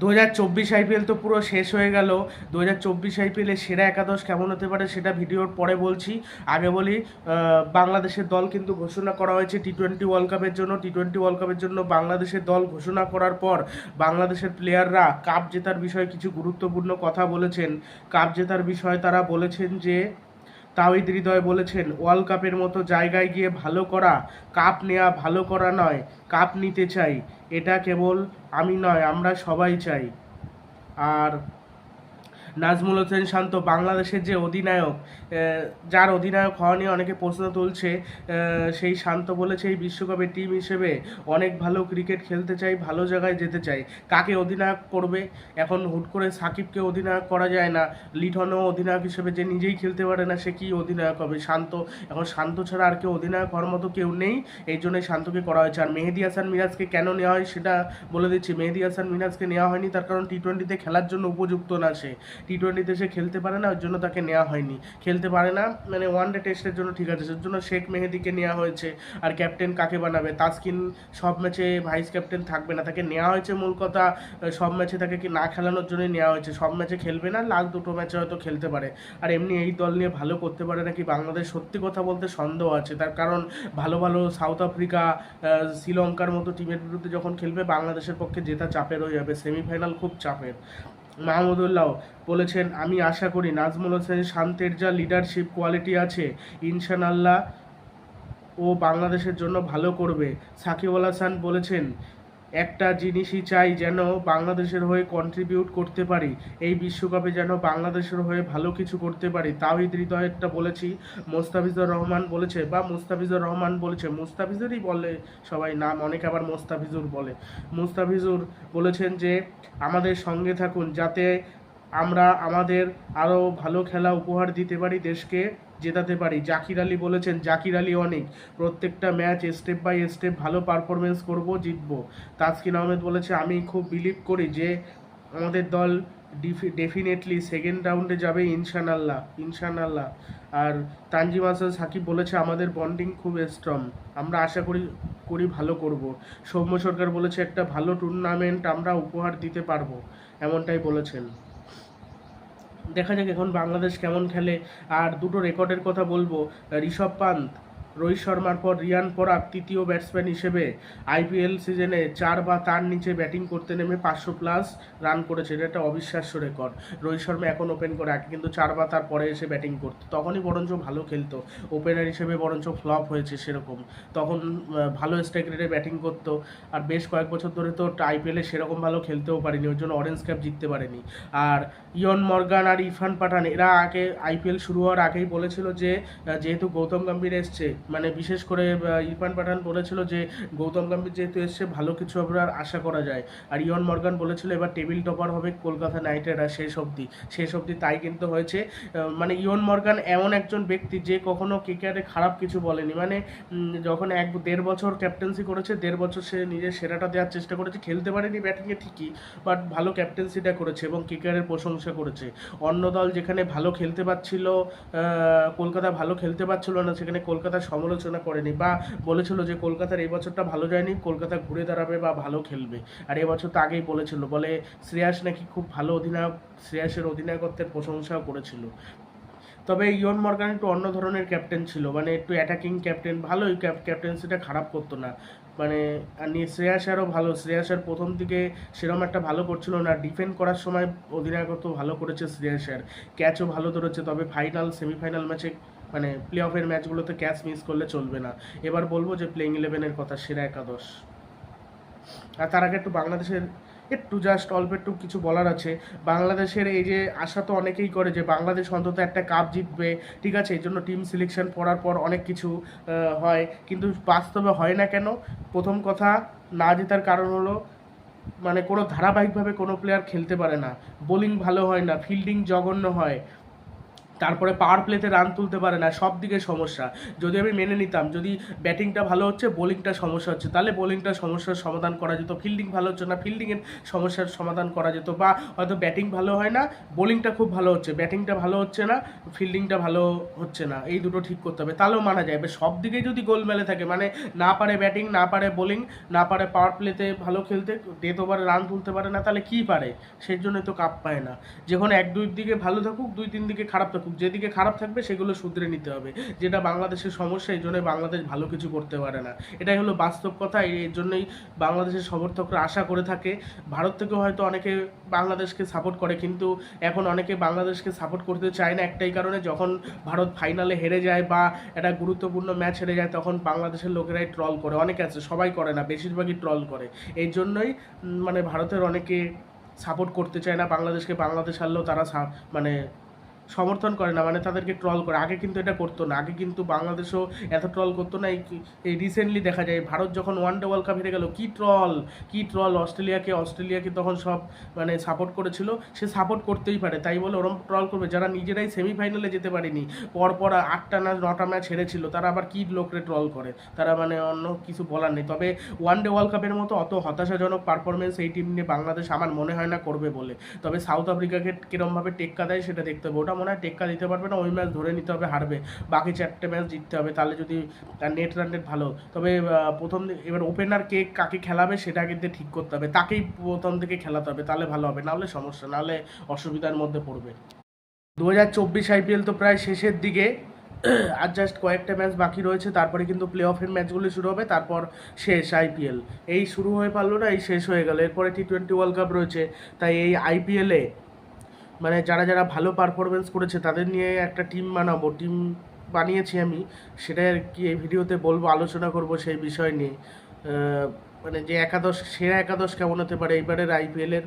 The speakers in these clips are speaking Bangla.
দু হাজার চব্বিশ আইপিএল তো পুরো শেষ হয়ে গেল। দু হাজার চব্বিশ আইপিএলে সেরা একাদশ কেমন হতে পারে সেটা ভিডিওর পরে বলছি। আগে বলি বাংলাদেশের দল কিন্তু ঘোষণা করা হয়েছে টি টোয়েন্টি ওয়ার্ল্ড কাপের জন্য। টি টোয়েন্টি ওয়ার্ল্ড কাপের জন্য বাংলাদেশের দল ঘোষণা করার পর বাংলাদেশের প্লেয়াররা কাপ জেতার বিষয়ে কিছু গুরুত্বপূর্ণ কথা বলেছেন। কাপ জেতার বিষয়ে তারা বলেছেন যে তাওহিদ হৃদয় বলেছেন, ওয়ার্ল্ড কাপের মতো জায়গায় গিয়ে ভালো করা, কাপ নেওয়া ভালো করা নয়, কাপ নিতে চাই, এটা কেবল আমি নয়, আমরা সবাই চাই। আর নাজমুল হোসেন শান্ত, বাংলাদেশের যে অধিনায়ক যার অধিনায়ক হওয়া নিয়ে অনেকে প্রশ্ন তুলছে সেই শান্ত বলেছে এই বিশ্বকাপের টিম হিসেবে অনেক ভালো ক্রিকেট খেলতে চাই, ভালো জায়গায় যেতে চাই। কাকে অধিনায়ক করবে? এখন হুট করে সাকিবকে অধিনায়ক করা যায় না। লিটনও অধিনায়ক হিসেবে যে নিজেই খেলতে পারে না, সে কি অধিনায়ক হবে? শান্ত, এখন শান্ত ছাড়া আর কেউ অধিনায়ক হওয়ার মতো কেউ নেই। এই জন্যই শান্তকে করা হয়েছে। আর মেহেদি হাসান মিরাজকে কেন নেওয়া হয় সেটা বলে দিচ্ছি। মেহেদি হাসান মিরাজকে নেওয়া হয়নি, তার কারণ টি টোয়েন্টিতে খেলার জন্য উপযুক্ত না সে। টি টোয়েন্টিতে সে খেলতে পারে না, ওর জন্য তাকে নেওয়া হয়নি। খেলতে পারে না মানে ওয়ান ডে টেস্টের জন্য ঠিক আছে, সের জন্য শেখ মেহেদিকে নেওয়া হয়েছে। আর ক্যাপ্টেন কাকে বানাবে? তাসকিন সব ম্যাচে ভাইস ক্যাপ্টেন থাকবে না, তাকে নেওয়া হয়েছে মূল কথা। সব ম্যাচে তাকে কি না খেলানোর জন্যই নেওয়া হয়েছে। সব ম্যাচে খেলবে না, লাস্ট দুটো ম্যাচে হয়তো খেলতে পারে। আর এমনি এই দল নিয়ে ভালো করতে পারে নাকি বাংলাদেশ? সত্যি কথা বলতে সন্দেহ আছে। তার কারণ ভালো ভালো সাউথ আফ্রিকা শ্রীলঙ্কার মতো টিমের বিরুদ্ধে যখন খেলবে, বাংলাদেশের পক্ষে জেতা চাপের হয়ে যাবে সেমিফাইনাল খুব চাপের। মাহমুদুল্লাহ বলেছেন, আমি আশা করি নাজমুল হোসেন শান্তের যা লিডারশিপ কোয়ালিটি আছে ইনশানাল্লাহ ও বাংলাদেশের জন্য ভালো করবে। সাকিব আল হাসান বলেছেন একটা জিনিসই চাই যেন বাংলাদেশের হয়ে কন্ট্রিবিউট করতে পারি, এই বিশ্বকাপে যেন বাংলাদেশের হয়ে ভালো কিছু করতে পারি তাওহিদ হৃদয়েরটা বলেছি, মোস্তাফিজুর রহমান বলেছে বা মুস্তাফিজুর রহমান বলেছে, মুস্তাফিজুরই বলে সবাই নাম, অনেকে আবার মোস্তাফিজুর বলে। মুস্তাফিজুর বলেছেন যে, আমাদের সঙ্গে থাকুন যাতে আমরা আমাদের আরও ভালো খেলা উপহার দিতে পারি দেশকে জেতাতে পারি। জাকির আলী বলেছেন, জাকির আলী অনেক। প্রত্যেকটা ম্যাচ স্টেপ বাই স্টেপ ভালো পারফরমেন্স করব, জিতবো। তাসকিন আহমেদ বলেছে, আমি খুব বিলিভ করি যে আমাদের দল ডিফি ডেফিনেটলি সেকেন্ড রাউন্ডে যাবে ইনশানাল্লাহ ইনশানাল্লাহ আর তানজিম হাসান সাকিব বলেছে, আমাদের বন্ডিং খুব স্ট্রং। আমরা আশা করি করি ভালো করব। সৌম্য সরকার বলেছে, একটা ভালো টুর্নামেন্ট আমরা উপহার দিতে পারব। এমনটাই বলেছেন। দেখা যাক এখন বাংলাদেশ কেমন খেলে। আর দুটো রেকর্ডের কথা বলব ঋষভ পান্ত। রোহিত শর্মার পর রিয়ান পরাগ তৃতীয় ব্যাটসম্যান হিসেবে আইপিএল সিজনে চার বা তার নিচে ব্যাটিং করতে নেমে পাঁচশো প্লাস রান করেছে এটা একটা অবিশ্বাস্য রেকর্ড। রোহিত শর্মা এখন ওপেন করে আগে কিন্তু চার বা তার পরে এসে ব্যাটিং করতো। তখনই বরঞ্চ ভালো খেলতো। ওপেনার হিসেবে বরঞ্চ ফ্লপ হয়েছে সেরকম। তখন ভালো স্ট্রাইক রেটে ব্যাটিং করতো। আর বেশ কয়েক বছর ধরে তো আইপিএলে সেরকম ভালো খেলতেও পারেনি। ওই জন্য অরেঞ্জ ক্যাপ জিততে পারেনি। আর ইয়ন মর্গান আর ইরফান পাঠান, এরা আগে আইপিএল শুরু হওয়ার আগেই বলেছিল যে যেহেতু গৌতম গম্ভীর এসছে মানে বিশেষ করে ইরফান পাঠান বলেছিল যে, গৌতম গম্ভীর যেহেতু এসছে, ভালো কিছু আমরা আশা করা যায়। আর ইয়ন মর্গান বলেছিল, এবার টেবিল টপার হবে কলকাতা নাইট রাইডার্স শেষ অবধি। শেষ অবধি তাই কিন্তু হয়েছে। মানে ইয়ন মর্গান এমন একজন ব্যক্তি যে কখনো ক্রিকেটে খারাপ কিছু বলেনি। মানে যখন এক দেড় বছর ক্যাপ্টেন্সি করেছে, দেড় বছর সে নিজের সেরাটা দেওয়ার চেষ্টা করেছে, খেলতে পারেনি ব্যাটিংয়ে ঠিকই বাট ভালো ক্যাপ্টেন্সিটা করেছে এবং ক্রিকেটের প্রশংসা করেছে। অন্য দল যেখানে ভালো খেলতে পারছিল কলকাতা ভালো খেলতে পারছিল না, সেখানে কলকাতার সমালোচনা করেনি বা বলেছিল যে কলকাতার এই বছরটা ভালো যায়নি, কলকাতা ঘুরে দাঁড়াবে বা ভালো খেলবে। আর এবছর তো আগেই বলেছিল, বলে শ্রেয়াস নাকি খুব ভালো অধিনায়ক, শ্রেয়াসের অধিনায়কত্বের প্রশংসাও করেছিল। তবে ইয়ন মর্গান একটু অন্য ধরনের ক্যাপ্টেন ছিল মানে একটু অ্যাটাকিং ক্যাপ্টেন, ভালোই ক্যাপ্টেন্সিটা খারাপ করতো না। মানে আর নিয়ে শ্রেয়াস আরও ভালো শ্রেয়াসের প্রথম দিকে সেরকম একটা ভালো করছিল না। ডিফেন্ড করার সময় অধিনায়কত্ব ভালো করেছে শ্রেয়াসের ক্যাচও ভালো ধরেছে, তবে ফাইনাল সেমিফাইনাল ম্যাচে মানে প্লে অফের ম্যাচগুলোতে ক্যাচ মিস করলে চলবে না। এবার বলব যে প্লেইং ইলেভেনের কথা, সেরা একাদশ। আর তার আগে একটু বাংলাদেশের, একটু জাস্ট অল্প একটু কিছু বলার আছে। বাংলাদেশের এই যে আশা তো অনেকেই করে যে বাংলাদেশ অন্তত একটা কাপ জিতবে, ঠিক আছে? এই জন্য টিম সিলেকশন পড়ার পর অনেক কিছু হয়। কিন্তু বাস্তবে হয় না কেন? প্রথম কথা, না জেতার কারণ হলো মানে কোনো ধারাবাহিকভাবে কোনো প্লেয়ার খেলতে পারে না। বোলিং ভালো হয় না ফিল্ডিং জঘন্য হয়। তারপরে পাওয়ার প্লেতে রান তুলতে পারে না সব দিকে সমস্যা। যদি আমি মেনে নিতাম, যদি ব্যাটিংটা ভালো হচ্ছে বোলিংটা সমস্যা হচ্ছে, তাহলে বোলিংটা সমস্যার সমাধান করা যেত ফিল্ডিং ভালো হচ্ছে না ফিল্ডিংয়ের সমস্যার সমাধান করা যেত, বা হয়তো ব্যাটিং ভালো হয় না বোলিংটা খুব ভালো হচ্ছে ব্যাটিংটা ভালো হচ্ছে না ফিল্ডিংটা ভালো হচ্ছে না, এই দুটো ঠিক করতে হবে, তাহলেও মানা যায়। এবার সব দিকেই যদি গোল মেলে থাকে মানে না পারে ব্যাটিং না পারে বোলিং না পারে পাওয়ার প্লেতে ভালো খেলতে ডেথ ওভারে রান তুলতে পারে না, তাহলে কী পারে? সেই জন্যই তো কাপ পায় না। যখন এক দুই দিকে ভালো থাকুক, দুই তিন দিকে খারাপ থাকুক যেদিকে খারাপ থাকবে সেগুলো শুধরে নিতে হবে। যেটা বাংলাদেশের সমস্যা, এই জন্যই বাংলাদেশ ভালো কিছু করতে পারে না। এটাই হলো বাস্তব কথা এর জন্যই বাংলাদেশের সমর্থকরা আশা করে থাকে। ভারত থেকেও হয়তো অনেকে বাংলাদেশকে সাপোর্ট করে, কিন্তু এখন অনেকে বাংলাদেশকে সাপোর্ট করতে চায় না একটাই কারণে, যখন ভারত ফাইনালে হেরে যায় বা একটা গুরুত্বপূর্ণ ম্যাচ হেরে যায়, তখন বাংলাদেশের লোকেরাই ট্রল করে। অনেকে আছে, সবাই করে না, বেশিরভাগই ট্রল করে। এই জন্যই মানে ভারতের অনেকে সাপোর্ট করতে চায় না, বাংলাদেশকে বাংলাদেশ হারলেও তারা মানে সমর্থন করে না মানে তাদেরকে ট্রল করে। আগে কিন্তু এটা করতো না। আগে কিন্তু বাংলাদেশও এত ট্রল করতো না। এই রিসেন্টলি দেখা যায়, ভারত যখন ওয়ান ডে ওয়ার্ল্ড কাপ হেরে গেল, কি ট্রল কি ট্রল অস্ট্রেলিয়াকে অস্ট্রেলিয়াকে তখন সব মানে সাপোর্ট করেছিল। সে সাপোর্ট করতেই পারে, তাই বলে ওরম ট্রল করবে। যারা নিজেরাই সেমিফাইনালে যেতে পারেনি, পরপর আটটা না নটা ম্যাচ হেরেছিল, তারা আবার কি লোকরে ট্রল করে? তারা মানে অন্য কিছু বলার নেই। তবে ওয়ান ডে ওয়ার্ল্ড কাপের মতো অত হতাশাজনক পারফরমেন্স এই টিম নিয়ে বাংলাদেশ আমার মনে হয় না করবে বলে। তবে সাউথ আফ্রিকাকে কিরমভাবে টেক্কা দেয় সেটা দেখতে হবে। ওটা মনে হয় টেক্কা দিতে পারবে না, ওই ম্যাচ ধরে নিতে হবে, হারবে। বাকি চারটে ম্যাচ জিততে হবে, তাহলে যদি নেট রান রেট ভালো। তবে প্রথম এবার ওপেনার কে কাকে খেলাবে সেটা কিন্তু ঠিক করতে হবে। তাকেই প্রথম থেকে খেলাতে হবে, তাহলে ভালো হবে নাহলে সমস্যা নাহলে অসুবিধার মধ্যে পড়বে। দু হাজার চব্বিশ আইপিএল তো প্রায় শেষের দিকে, আর জাস্ট কয়েকটা ম্যাচ বাকি রয়েছে, তারপরে কিন্তু প্লে অফের ম্যাচগুলি শুরু হবে, তারপর শেষ আইপিএল এই শুরু হয়ে পারল না, এই শেষ হয়ে গেল, এরপরে টি টোয়েন্টি ওয়ার্ল্ড কাপ রয়েছে, তাই এই আইপিএলে মানে যারা যারা ভালো পারফরমেন্স করেছে তাদের নিয়ে একটা টিম বানাবো। টিম বানিয়েছি আমি। সেটা আর কি এই ভিডিওতে বলব আলোচনা করব সেই বিষয় নিয়ে। মানে যে একাদশ সেরা একাদশ কেমন হতে পারে? এইবারের আইপিএলের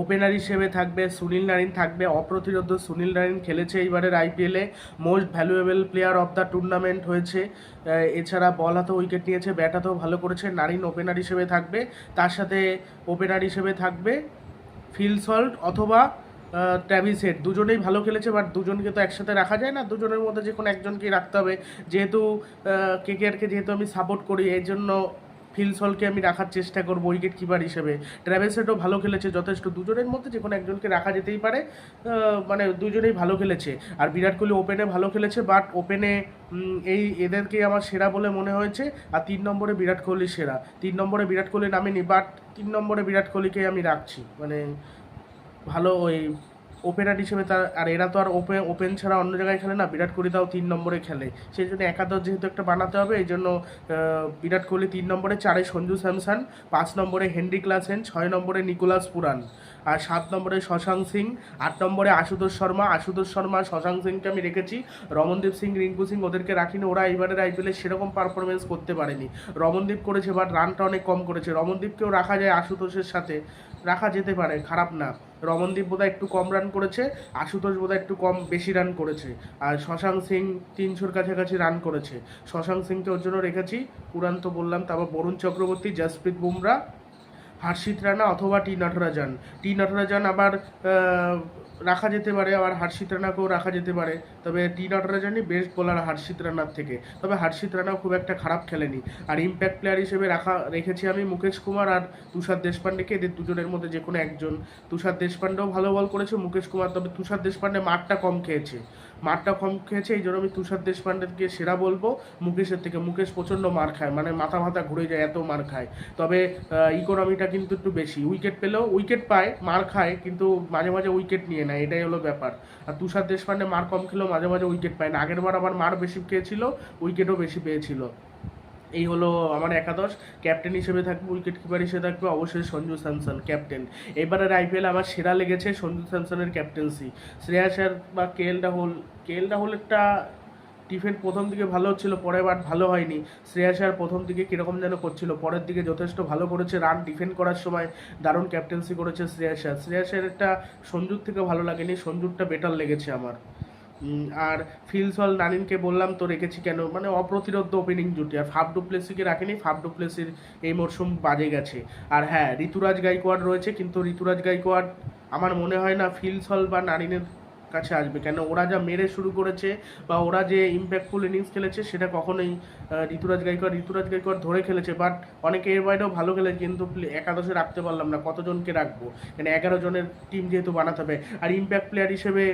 ওপেনার হিসেবে থাকবে সুনীল নারিন থাকবে অপ্রতিরোধ। সুনীল নারিন খেলেছে এইবারের আইপিএলে most valuable player of the tournament হয়েছে। এছাড়া বল হাতেও উইকেট নিয়েছে ব্যাট হাতেও ভালো করেছে। নারিন ওপেনার হিসেবে থাকবে। তার সাথে ওপেনার হিসেবে থাকবে ফিল সল্ট অথবা ট্যাভিসেট দুজনেই ভালো খেলেছে, বাট দুজনকে তো একসাথে রাখা যায় না। দুজনের মধ্যে যে কোনো একজনকেই রাখতে হবে। যেহেতু কেকেআরকে যেহেতু আমি সাপোর্ট করি এই জন্য ফিল সলকে আমি রাখার চেষ্টা করব উইকেট কিপার হিসেবে। ট্র্যাভেল সেটও ভালো খেলেছে, যথেষ্ট। দুজনের মধ্যে যে কোনো একজনকে রাখা যেতেই পারে মানে দুজনেই ভালো খেলেছে। আর বিরাট কোহলি ওপেনে ভালো খেলেছে বাট ওপেনে এই এদেরকে আমার সেরা বলে মনে হয়েছে। আর তিন নম্বরে বিরাট কোহলি সেরা। তিন নম্বরে বিরাট কোহলি নামেনি বাট তিন নম্বরে বিরাট কোহলিকেই আমি রাখছি। মানে ভালো ওই ওপেনার হিসেবে তার, আর এরা তো আর ওপেন ওপেন ছাড়া অন্য জায়গায় খেলে না। বিরাট কোহলি তাও তিন নম্বরে খেলে। সেই জন্য একাদশ যেহেতু একটা বানাতে হবে, এই জন্য বিরাট কোহলি তিন নম্বরে, চারে সঞ্জু স্যামসন, পাঁচ নম্বরে হেনরি ক্লাসেন, ছয় নম্বরে নিকোলাস পুরান, আর সাত নম্বরে শশাঙ্ক সিং, আট নম্বরে আশুতোষ শর্মা। আশুতোষ শর্মা, শশাঙ্ক সিংকে আমি রেখেছি। রমনদীপ সিং, রিঙ্কু সিং ওদেরকে রাখিনি। ওরা এবারের আইপিএলে সেরকম পারফরমেন্স করতে পারেনি। রমনদীপ করেছে বাট রানটা অনেক কম করেছে। রমনদীপকেও রাখা যায় আশুতোষের সাথে। রাখা যেতে পারে, খারাপ না। রমনদীপ বোধহয় একটু কম রান করেছে, আশুতোষ বোধহয় একটু কম বেশি রান করেছে, আর শশাঙ্ক সিং তিনশোর কাছাকাছি রান করেছে। শশাঙ্ক সিংকে ওর জন্য রেখেছি উড়ান্ত বললাম, তারপর বরুণ চক্রবর্তী, জসপ্রীত বুমরা হার্ষিত রানা অথবা টি নটরাজান। টি নটরাজান আবার রাখা যেতে পারে, আবার হার্ষিত রানাকেও রাখা যেতে পারে। তবে টি নটরাজানই বেস্ট বোলার হার্ষিত রানার থেকে। তবে হার্ষিত রানাও খুব একটা খারাপ খেলেনি। আর ইম্প্যাক্ট প্লেয়ার হিসেবে রাখা, রেখেছি আমি মুকেশ কুমার আর তুষার দেশপান্ডেকে এদের দুজনের মধ্যে যে কোনো একজন। তুষার দেশপান্ডেও ভালো বল করেছে, মুকেশ কুমার। তবে তুষার দেশপান্ডে মাঠটা কম খেয়েছে। মাঠটা কম খেয়েছে, এই জন্য আমি তুষার দেশপাণ্ডেকে সেরা বলব। মুকেশের থেকে মুকেশ প্রচণ্ড মার খায় মানে মাথা মাথা ঘুরে যায়, এত মার খায়। তবে ইকোনমিটা কিন্তু একটু বেশি। উইকেট পেলেও উইকেট পায়, মার খায়, কিন্তু মাঝে মাঝে উইকেট নিয়ে নেয়, এটাই হলো ব্যাপার। আর তুষার দেশপাণ্ডে মার কম খেলেও মাঝে মাঝে উইকেট পায় না। আগের বার আবার মার বেশি খেয়েছিল উইকেটও বেশি পেয়েছিল। এই হলো আমার একাদশ। ক্যাপ্টেন হিসেবে থাকবে উইকেট কিপার হিসেবে থাকবে অবশ্যই সঞ্জু স্যামসন ক্যাপ্টেন এবারের আইপিএল আমার সেরা লেগেছে সঞ্জু স্যামসনের ক্যাপ্টেন্সি শ্রেয়া শ্রেয়াসার বা কে এল রাহুল কে এল রাহুলেরটা টিফেন প্রথম দিকে ভালো হচ্ছিল, পরে বাট ভালো হয়নি। শ্রেয়াসার প্রথম দিকে কীরকম যেন করছিল, পরের দিকে যথেষ্ট ভালো করেছে রান ডিফেন্ড করার সময় দারুণ ক্যাপ্টেন্সি করেছে শ্রেয়াসার শ্রেয়াসের একটা সঞ্জুর থেকে ভালো লাগেনি, সঞ্জুরটা বেটার লেগেছে আমার। আর ফিলসল নানিনকে বললাম তো রেখেছি কেন? মানে অপ্রতিরোধ ওপেনিং জুটি। আর ফাফ ডুপ্লেসিকে রাখিনি, ফাফ ডুপ্লেসির এই মরশুম বাজে গেছে। আর হ্যাঁ ঋতুরাজ গাইকোয়াড রয়েছে, কিন্তু ঋতুরাজ গাইকোয়াড, আমার মনে হয় না ফিলসল বা নারিনের কাছে আসবে। কেন ওরা যা মেরে শুরু করেছে বা ওরা যে ইম্প্যাক্টফুল ইনিংস খেলেছে, সেটা কখনোই ঋতুরাজ গাইকোয়াড় ঋতুরাজ গাইকোয়াড় ধরে খেলেছে বাট অনেকে এর বাইরেও ভালো খেলেছে, কিন্তু একাদশে রাখতে পারলাম না, কতজনকে রাখব? মানে এগারো জনের টিম যেহেতু বানাতে হবে। আর ইম্প্যাক্ট প্লেয়ার হিসেবে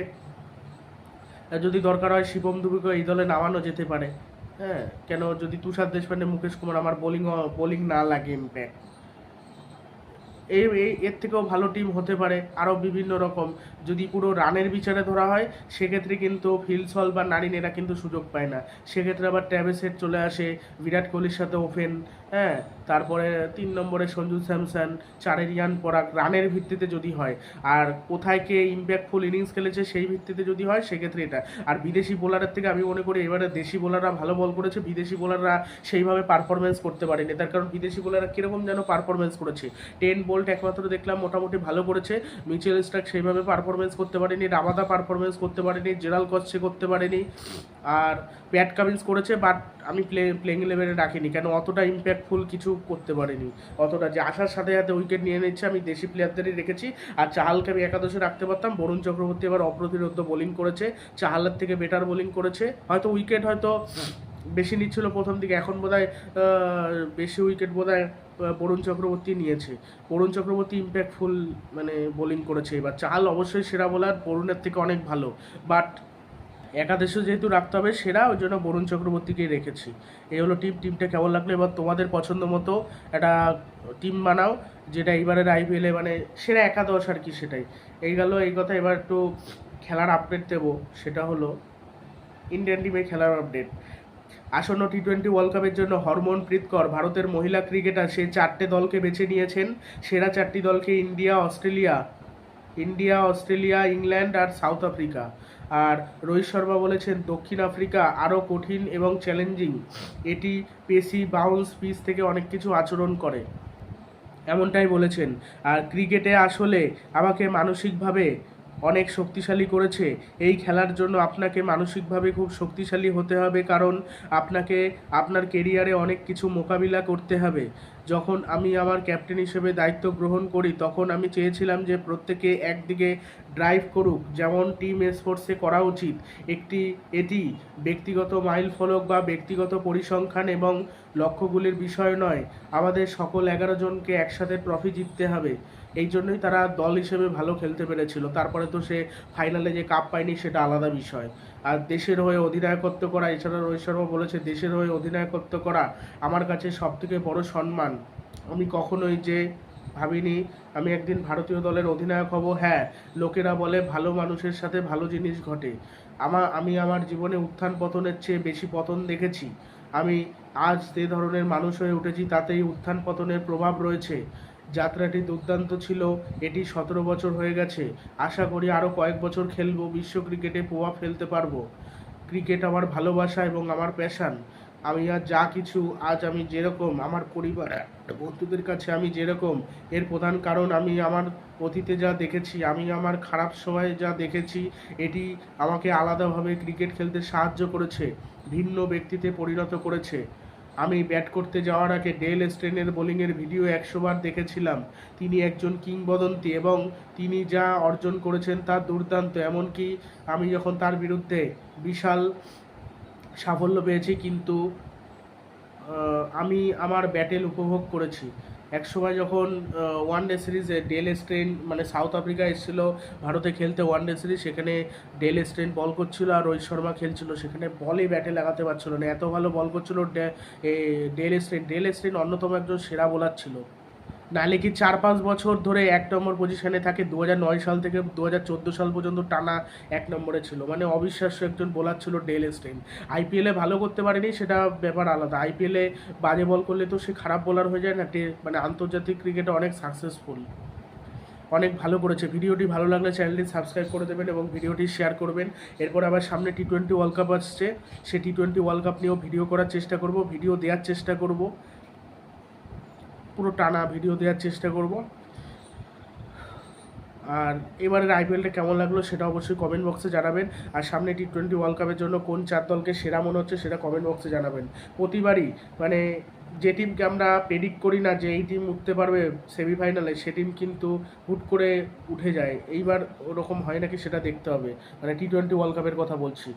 যদি দরকার হয় শিবম দুবিকে এই দলে নামানো যেতে পারে। হ্যাঁ কেন যদি তুষার দেশপান্ডে মুকেশ কুমার আমার বোলিং বোলিং না লাগে ইম্প্যাক্ট এই এর থেকেও ভালো টিম হতে পারে আরও বিভিন্ন রকম। যদি পুরো রানের বিচারে ধরা হয়, সেক্ষেত্রে কিন্তু ফিলসল বা নারিন কিন্তু সুযোগ পায় না। সেক্ষেত্রে আবার ট্যাবেসেট চলে আসে, বিরাট কোহলির সাথে ওপেন হ্যাঁ। তারপরে তিন নম্বরে সঞ্জু স্যামসন চারে রিয়ান পরাগ রানের ভিত্তিতে যদি হয়। আর কোথায় কে ইম্প্যাক্টফুল ইনিংস খেলেছে সেই ভিত্তিতে যদি হয়, সেক্ষেত্রে এটা। আর বিদেশি বোলারের থেকে আমি মনে করি এবারে দেশি বোলাররা ভালো বল করেছে, বিদেশি বোলাররা সেইভাবে পারফরমেন্স করতে পারেনি। তার কারণ বিদেশি বোলাররা কীরকম যেন পারফরমেন্স করেছে। টেন বোল্ট একমাত্র দেখলাম মোটামুটি ভালো করেছে। মিচেল স্টার্ক সেইভাবে পারফরমেন্স করতে পারেনি রামাদা পারফরমেন্স করতে পারেনি জেরাল কচ্ছে করতে পারেনি। আর প্যাট কামিন্স করেছে বাট আমি প্লে প্লেইং ইলেভেনে রাখিনি। কেন? অতটা ইম্প্যাক্টফুল কিছু করতে পারেনি। অতটা যে আসার সাথে সাথে উইকেট নিয়ে নিচ্ছে আমি দেশি প্লেয়ারদেরই রেখেছি। আর চাহালকে আমি একাদশে রাখতে পারতাম। বরুণ চক্রবর্তী এবার অপ্রতিরোধ বোলিং করেছে। চাহালের থেকে বেটার বোলিং করেছে। হয়তো উইকেট হয়তো বেশি নিচ্ছিল প্রথম দিকে। এখন বোধহয় বেশি উইকেট বোধহয় বরুণ চক্রবর্তী নিয়েছে। বরুণ চক্রবর্তী ইম্প্যাক্টফুল মানে বোলিং করেছে। এবার চাহাল অবশ্যই সেরা বোলার বরুণের থেকে অনেক ভালো। বাট একাদশে যেহেতু রাখতে হবে সেরা, ওই জন্য বরুণ চক্রবর্তীকেই রেখেছি। এই হলো টিম, টিমটা কেমন লাগল? এবার তোমাদের পছন্দ মতো একটা টিম বানাও, যেটা এইবারের আইপিএলে মানে সেরা একাদশ আর কি সেটাই। এই গেল, এই কথা এবার একটু খেলার আপডেট দেবো, সেটা হলো ইন্ডিয়ান টিমের খেলার আপডেট আসন্ন টি টোয়েন্টি ওয়ার্ল্ড কাপের জন্য হরমনপ্রীত প্রীতকর ভারতের মহিলা ক্রিকেটার সে চারটে দলকে বেছে নিয়েছেন। সেরা চারটি দলকে India Australia India Australia England আর সাউথ আফ্রিকা আর রোহিত শর্মা বলেছেন, দক্ষিণ আফ্রিকা আরও কঠিন এবং চ্যালেঞ্জিং এটি পেসি বাউন্স পিস থেকে অনেক কিছু আচরণ করে। এমনটাই বলেছেন। আর ক্রিকেটে আসলে আমাকে মানসিকভাবে অনেক শক্তিশালী করেছে। এই খেলার জন্য আপনাকে মানসিকভাবে খুব শক্তিশালী হতে হবে কারণ আপনাকে, আপনার কেরিয়ারে অনেক কিছু মোকাবিলা করতে হবে। যখন আমি আমার ক্যাপ্টেন হিসেবে দায়িত্ব গ্রহণ করি, তখন আমি চেয়েছিলাম যে প্রত্যেকে একদিকে ড্রাইভ করুক। যেমন টিম স্পোর্টসে করা উচিত। একটি, এটি ব্যক্তিগত মাইল ফলক বা ব্যক্তিগত পরিসংখ্যান এবং লক্ষ্যগুলির বিষয় নয়। আমাদের সকল এগারো জনকে একসাথে ট্রফি জিততে হবে। এই জন্যই তারা দল হিসেবে ভালো খেলতে পেরেছিল। তারপরে তো সে ফাইনালে যে কাপ পায়নি সেটা আলাদা বিষয়। আর দেশের হয়ে অধিনায়কত্ব করা এছাড়া রোহিত শর্মা বলেছে, দেশের হয়ে অধিনায়কত্ব করা আমার কাছে সবথেকে বড় সম্মান। আমি কখনোই যে ভাবিনি আমি একদিন ভারতীয় দলের অধিনায়ক হব হ্যাঁ লোকেরা বলে ভালো মানুষের সাথে ভালো জিনিস ঘটে। আমার আমি আমার জীবনে উত্থান পতনের চেয়ে বেশি পতন দেখেছি। আমি আজ যে ধরনের মানুষ হয়ে উঠেছি তাতেই উত্থান পতনের প্রভাব রয়েছে। যাত্রাটি দুর্দান্ত ছিল, এটি সতেরো বছর হয়ে গেছে। আশা করি আরও কয়েক বছর খেলব, বিশ্ব ক্রিকেটে প্রভাব ফেলতে পারব। ক্রিকেট আমার ভালোবাসা এবং আমার প্যাশান আমি আর যা কিছু, আজ আমি যেরকম, আমার পরিবার, বন্ধুদের কাছে আমি যেরকম, এর প্রধান কারণ আমি আমার অতীতে যা দেখেছি, আমি আমার খারাপ সময়ে যা দেখেছি, এটি আমাকে আলাদাভাবে ক্রিকেট খেলতে সাহায্য করেছে, ভিন্ন ব্যক্তিতে পরিণত করেছে। আমি ব্যাট করতে যাওয়ার আগে ডেল স্ট্রেনের বোলিংয়ের ভিডিও একশোবার দেখেছিলাম। তিনি একজন কিংবদন্তি এবং তিনি যা অর্জন করেছেন তা দুর্দান্ত। এমনকি আমি যখন তার বিরুদ্ধে বিশাল সাফল্য পেয়েছি, কিন্তু আমি আমার ব্যাটেল উপভোগ করেছি। একসময় যখন ওয়ান ডে সিরিজে ডেল স্ট্রেন মানে সাউথ আফ্রিকা এসেছিল, ভারতে খেলতে ওয়ান ডে সিরিজ সেখানে ডেল স্ট্রেন বল করছিল আর রোহিত শর্মা খেলছিল, সেখানে বলে ব্যাটে লাগাতে পারছিল না। এত ভালো বল করছিল ডেল স্ট্রেন ডেল স্ট্রেন অন্যতম একজন সেরা বোলার ছিল। নাহলে কি চার পাঁচ বছর ধরে এক নম্বর পজিশনে থাকে? দু নয় সাল থেকে দু চোদ্দ সাল পর্যন্ত টানা এক নম্বরে ছিল। মানে অবিশ্বাস্য একজন বোলার ছিল ডেল স্টেইন। আইপিএলে ভালো করতে পারেনি, সেটা ব্যাপার আলাদা। আইপিএলে বাজে বল করলে তো সে খারাপ বোলার হয়ে যায় না? মানে আন্তর্জাতিক ক্রিকেটে অনেক সাকসেসফুল অনেক ভালো করেছে। ভিডিওটি ভালো লাগলে চ্যানেলটি সাবস্ক্রাইব করে দেবেন এবং ভিডিওটি শেয়ার করবেন। এরপর আবার সামনে টি টোয়েন্টি ওয়ার্ল্ড কাপ আসছে। সে টি টোয়েন্টি ওয়ার্ল্ড কাপ নিয়েও ভিডিও করার চেষ্টা করব। ভিডিও দেওয়ার চেষ্টা করব। পুরো টানা ভিডিও দেওয়ার চেষ্টা করব। আর এবারের আইপিএলটা কেমন লাগল সেটা অবশ্যই কমেন্ট বক্সে জানাবেন। আর সামনে টি টোয়েন্টি ওয়ার্ল্ড কাপের জন্য কোন চার দলকে সেরা মনে হচ্ছে সেটা কমেন্ট বক্সে জানাবেন। প্রতিবারই মানে যে টিমকে আমরা প্রেডিক্ট করি না যে এই টিম উঠতে পারবে সেমিফাইনালে সে টিম কিন্তু হুট করে উঠে যায়। এইবার ওরকম হয় নাকি সেটা দেখতে হবে। মানে টি টোয়েন্টি ওয়ার্ল্ড কাপের কথা বলছি।